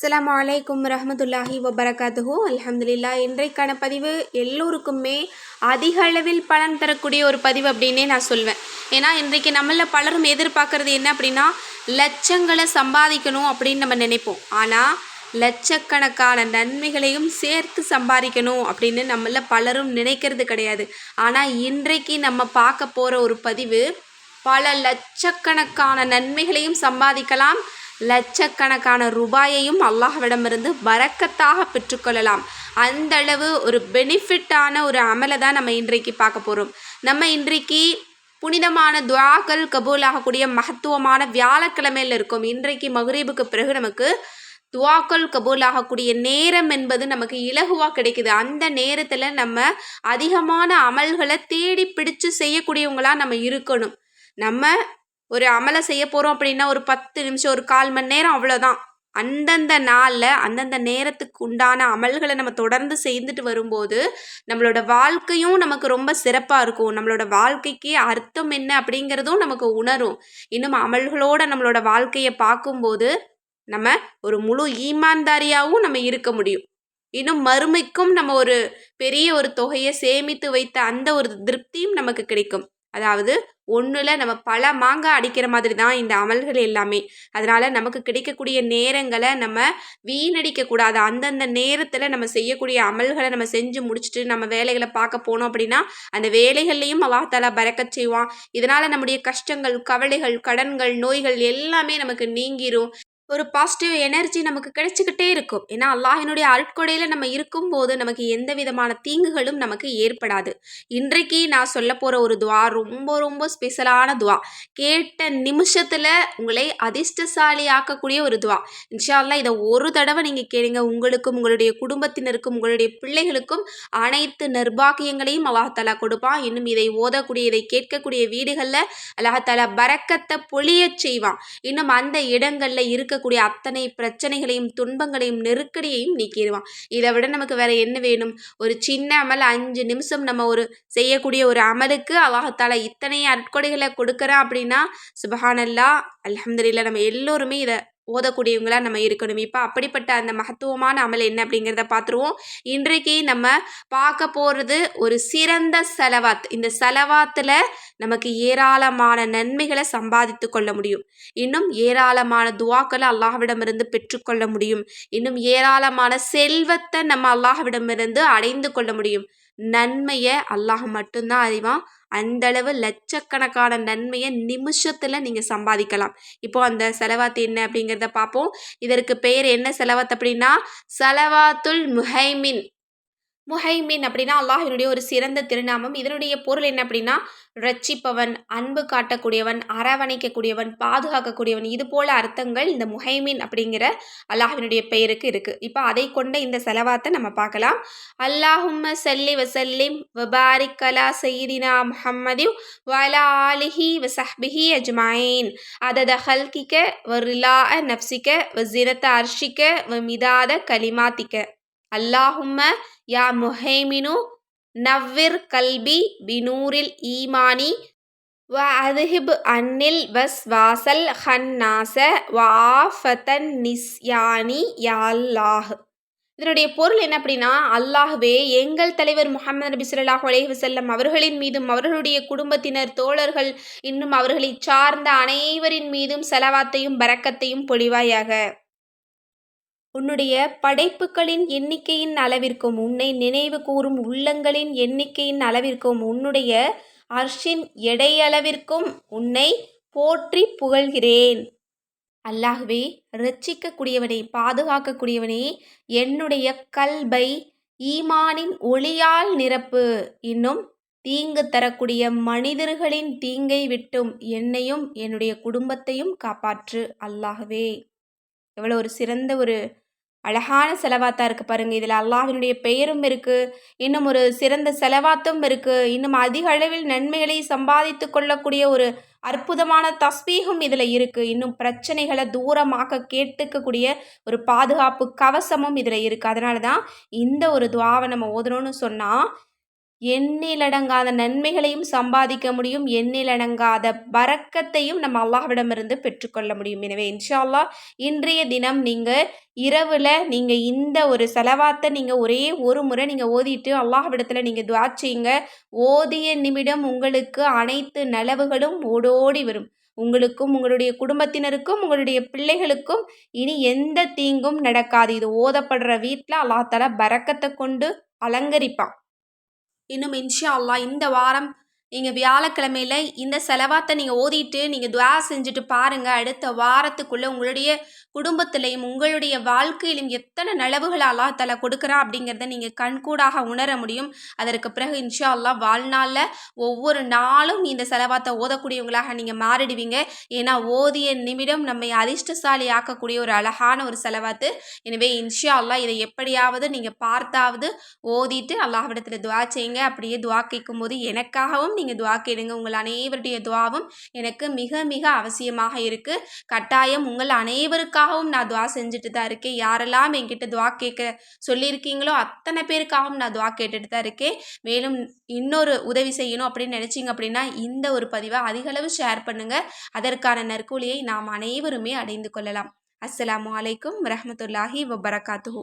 அஸ்லாம் வலைக்கும் ரஹமதுல்லாஹி வபரகாத்துஹூ. அலமதுல்லா இன்றைக்கான பதிவு எல்லோருக்குமே அதிக அளவில் பலன் தரக்கூடிய ஒரு பதிவு அப்படின்னே நான் சொல்வேன். ஏன்னா இன்றைக்கு நம்மள பலரும் எதிர்பார்க்கறது என்ன அப்படின்னா லட்சங்களை சம்பாதிக்கணும் அப்படின்னு நம்ம நினைப்போம். ஆனால் லட்சக்கணக்கான நன்மைகளையும் சேர்த்து சம்பாதிக்கணும் அப்படின்னு நம்மள பலரும் நினைக்கிறது கிடையாது. ஆனால் இன்றைக்கு நம்ம பார்க்க போகிற ஒரு பதிவு பல லட்சக்கணக்கான நன்மைகளையும் சம்பாதிக்கலாம் லட்சக்கணக்கான ரூபாயையும் அல்லாஹ்விடமிருந்து வரக்கத்தாக பெற்றுக்கொள்ளலாம். அந்த அளவு ஒரு பெனிஃபிட்டான ஒரு அமலை தான் நம்ம இன்றைக்கு பார்க்க போகிறோம் நம்ம இன்றைக்கு புனிதமான துவாக்கள் கபூல் ஆகக்கூடிய மகத்துவமான வியாழக்கிழமையில் இருக்கும். இன்றைக்கு மகரீபுக்கு பிறகு நமக்கு துவாக்கள் கபூல் ஆகக்கூடிய நேரம் என்பது நமக்கு இலகுவாக கிடைக்குது. அந்த நேரத்தில் நம்ம அதிகமான அமல்களை தேடி பிடிச்சு செய்யக்கூடியவங்களாக நம்ம இருக்கணும். நம்ம ஒரு அமலை செய்ய போகிறோம் அப்படின்னா ஒரு பத்து நிமிஷம் ஒரு கால் மணி நேரம் அவ்வளோதான் அந்தந்த நாளில் அந்தந்த நேரத்துக்கு உண்டான அமல்களை நம்ம தொடர்ந்து செய்துட்டு வரும்போது நம்மளோட வாழ்க்கையும் நமக்கு ரொம்ப சிறப்பாக இருக்கும். நம்மளோட வாழ்க்கைக்கு அர்த்தம் என்ன அப்படிங்கிறதும் நமக்கு உணரும். இன்னும் அமல்களோட நம்மளோட வாழ்க்கையை பார்க்கும்போது நம்ம ஒரு முழு ஈமான்தாரியாகவும் நம்ம இருக்க முடியும். இன்னும் மறுமைக்கும் நம்ம ஒரு பெரிய ஒரு தொகையை சேமித்து வைத்த அந்த ஒரு திருப்தியும் நமக்கு கிடைக்கும். அதாவது ஒன்றில் நம்ம பல மாங்காய் அடிக்கிற மாதிரி தான் இந்த அமல்கள் எல்லாமே. அதனால் நமக்கு கிடைக்கக்கூடிய நேரங்களை நம்ம வீணடிக்கக்கூடாது அந்தந்த நேரத்தில் நம்ம செய்யக்கூடிய அமல்களை நம்ம செஞ்சு முடிச்சுட்டு நம்ம வேலைகளை பார்க்க போனோம் அப்படின்னா அந்த வேலைகள்லையும் அவாத்தாலா பறக்கச் செய்வான். இதனால் நம்முடைய கஷ்டங்கள் கவலைகள் கடன்கள் நோய்கள் எல்லாமே நமக்கு நீங்கிரும். ஒரு பாசிட்டிவ் எனர்ஜி நமக்கு கிடைச்சிக்கிட்டே இருக்கும். ஏன்னா அல்லாஹினுடைய அருட்கொடையில் நம்ம இருக்கும்போது நமக்கு எந்த விதமான தீங்குகளும் நமக்கு ஏற்படாது. இன்றைக்கு நான் சொல்ல போகிற ஒரு துவா ரொம்ப ரொம்ப ஸ்பெஷலான துவா. கேட்ட நிமிஷத்தில் உங்களை அதிர்ஷ்டசாலி ஆக்கக்கூடிய ஒரு துவா. இன்ஷால்லா இதை ஒரு தடவை நீங்கள் கேளுங்க. உங்களுக்கும் உங்களுடைய குடும்பத்தினருக்கும் உங்களுடைய பிள்ளைகளுக்கும் அனைத்து நிர்பாகியங்களையும் அல்லாஹாலா கொடுப்பான். இன்னும் இதை ஓதக்கூடிய இதை கேட்கக்கூடிய வீடுகளில் அல்லாஹாலா பறக்கத்தை பொழியச் செய்வான். இன்னும் அந்த இடங்களில் இருக்க இருக்கக்கூடிய அத்தனை பிரச்சனைகளையும் துன்பங்களையும் நெருக்கடியையும் நீக்கிடுவான் இதை விட நமக்கு வேற என்ன வேணும்? ஒரு சின்ன அமல் அஞ்சு நிமிஷம் நம்ம ஒரு செய்யக்கூடிய ஒரு அமலுக்கு அவாகத்தால இத்தனை அற்கொடைகளை கொடுக்குறான் அப்படின்னா சுபஹானல்லா அலமதுல்லா நம்ம எல்லோருமே இதை ஓதக்கூடியவங்களாக நம்ம இருக்கணும். இப்போ அப்படிப்பட்ட அந்த மகத்துவமான அமல் என்ன அப்படிங்கிறத பார்த்துருவோம். இன்றைக்கு நம்ம பார்க்க போகிறது ஒரு சிறந்த செலவாத். இந்த செலவாத்தில் நமக்கு ஏராளமான நன்மைகளை சம்பாதித்து கொள்ள முடியும். இன்னும் ஏராளமான துவாக்களை அல்லாஹ்விடமிருந்து பெற்றுக்கொள்ள முடியும். இன்னும் ஏராளமான செல்வத்தை நம்ம அல்லாஹ்விடமிருந்து அடைந்து கொள்ள முடியும். நன்மையை அல்லாஹ் மட்டும்தான் அறிவான். அந்தளவு லட்சக்கணக்கான நன்மையை நிமிஷத்தில் நீங்கள் சம்பாதிக்கலாம். இப்போ அந்த செலவாத்து என்ன அப்படிங்கிறத பார்ப்போம். இதற்கு பெயர் என்ன செலவாத் அப்படின்னா செலவாத்துல் முஹைமின். முஹைமின் அப்படின்னா அல்லாஹினுடைய ஒரு சிறந்த திருநாமம். இதனுடைய பொருள் என்ன அப்படின்னா ரட்சிப்பவன் அன்பு காட்டக்கூடியவன் அரவணைக்கக்கூடியவன் பாதுகாக்கக்கூடியவன். இது போல அர்த்தங்கள் இந்த முஹைமின் அப்படிங்கிற அல்லாஹினுடைய பெயருக்கு இருக்கு. இப்போ அதை கொண்ட இந்த செலவாத்தை நம்ம பார்க்கலாம். அல்லாஹும்ம சல்லி வசல்லிம் வபாரிக் கலா சையிதினா முஹம்மதி வலா ஆலிஹி வசஹ்பிஹி அஜ்மாயின். அதத ஹல்கிக்க வரிலா நப்சிக்க வசிரத்த அர்ஷிக்க வ மிதாத கலிமாத்திக்க. அல்லாஹும்ம யா முஹைமினு நவ்விர் கல்பி பினூரில் ஈமானி வ அதுஹிப் அன்னில் வஸ் வாசல் ஹன்னாச வாஃபத்தன் நிஸ்யானி யால்லாஹ் இதனுடைய பொருள் என்ன அப்படின்னா அல்லாஹ்வே எங்கள் தலைவர் முகமது நபி சொல்லாஹ் அலேஹி அவர்களின் மீதும் அவர்களுடைய குடும்பத்தினர் தோழர்கள் இன்னும் அவர்களை சார்ந்த அனைவரின் மீதும் செலவாத்தையும் பறக்கத்தையும் பொழிவாயாக. உன்னுடைய படைப்புகளின் எண்ணிக்கையின் அளவிற்கும் உன்னை நினைவு கூறும் உள்ளங்களின் எண்ணிக்கையின் அளவிற்கும் உன்னுடைய அர்ஷின் எடையளவிற்கும் உன்னை போற்றி புகழ்கிறேன். அல்லாகவே ரட்சிக்கக்கூடியவனே பாதுகாக்கக்கூடியவனே என்னுடைய கல்பை ஈமானின் ஒளியால் நிரப்பு. இன்னும் தீங்கு தரக்கூடிய மனிதர்களின் தீங்கை விட்டும் என்னையும் என்னுடைய குடும்பத்தையும் காப்பாற்று அல்லாகவே எவ்வளோ ஒரு சிறந்த ஒரு அழகான செலவாத்தாக இருக்குது பாருங்கள் இதில் அல்லாஹினுடைய பெயரும் இருக்குது இன்னும் ஒரு சிறந்த செலவாத்தும் இருக்குது இன்னும் அதிக அளவில் நன்மைகளை சம்பாதித்து கொள்ளக்கூடிய ஒரு அற்புதமான தஸ்பீகம் இதில் இருக்குது இன்னும் பிரச்சனைகளை தூரமாக கேட்டுக்கக்கூடிய ஒரு பாதுகாப்பு கவசமும் இதில் இருக்குது அதனால தான் இந்த ஒரு துவாவை நம்ம ஓதணும்னு சொன்னால் எண்ணிலடங்காத நன்மைகளையும் சம்பாதிக்க முடியும் எண்ணிலடங்காத பறக்கத்தையும் நம்ம அல்லாஹ்விடமிருந்து பெற்றுக்கொள்ள முடியும். எனவே இன்ஷா இன்றைய தினம் நீங்கள் இரவில் நீங்கள் இந்த ஒரு செலவாத்தை நீங்கள் ஒரே ஒரு முறை நீங்கள் ஓதிட்டு அல்லாஹ்விடத்தில் நீங்கள் துவா செய்யுங்க. ஓதிய நிமிடம் உங்களுக்கு அனைத்து நலவுகளும் ஓடோடி வரும். உங்களுக்கும் உங்களுடைய குடும்பத்தினருக்கும் உங்களுடைய பிள்ளைகளுக்கும் இனி எந்த தீங்கும் நடக்காது. இது ஓதப்படுற வீட்டில் அல்லாஹ் பறக்கத்தை கொண்டு அலங்கரிப்பான். இன்னும் இன்ஷா அல்லாஹ் இந்த வாரம் நீங்கள் வியாழக்கிழமையில இந்த செலவாத்தை நீங்கள் ஓதிட்டு நீங்கள் துவா செஞ்சுட்டு பாருங்கள் அடுத்த வாரத்துக்குள்ளே உங்களுடைய குடும்பத்திலையும் உங்களுடைய வாழ்க்கையிலும் எத்தனை நலவுகளை அல்லாஹ் கொடுக்குறா அப்படிங்கிறத நீங்கள் கண்கூடாக உணர முடியும். அதற்கு பிறகு இன்ஷா அல்லா வாழ்நாளில் ஒவ்வொரு நாளும் இந்த செலவாத்தை ஓதக்கூடியவங்களாக நீங்கள் மாறிடுவீங்க. ஏன்னா ஓதிய நிமிடம் நம்மை அதிர்ஷ்டசாலி ஆக்கக்கூடிய ஒரு அழகான ஒரு செலவாத்து. எனவே இன்ஷா அல்லா இதை எப்படியாவது நீங்கள் பார்த்தாவது ஓதிட்டு அல்லாஹ்விடத்தில் துவா செய்யுங்க. அப்படியே துவா கேட்கும்போது எனக்காகவும் நீங்கள் துவா கேளுங்க. உங்கள் அனைவருடைய துவாவும் எனக்கு மிக மிக அவசியமாக இருக்குது கட்டாயம் உங்கள் அனைவருக்காகவும் நான் துவா செஞ்சுட்டு தான் இருக்கேன். யாரெல்லாம் என்கிட்ட துவா கேட்க சொல்லியிருக்கீங்களோ அத்தனை பேருக்காகவும் நான் துவா கேட்டுட்டு தான் இருக்கேன். மேலும் இன்னொரு உதவி செய்யணும் அப்படின்னு நினச்சிங்க அப்படின்னா இந்த ஒரு பதிவை அதிகளவு ஷேர் பண்ணுங்கள் அதற்கான நற்கூலியை நாம் அனைவருமே அடைந்து கொள்ளலாம். அஸ்லாம் அலைக்கும் வரமத்துல்லாஹி வபரகாத்துஹு.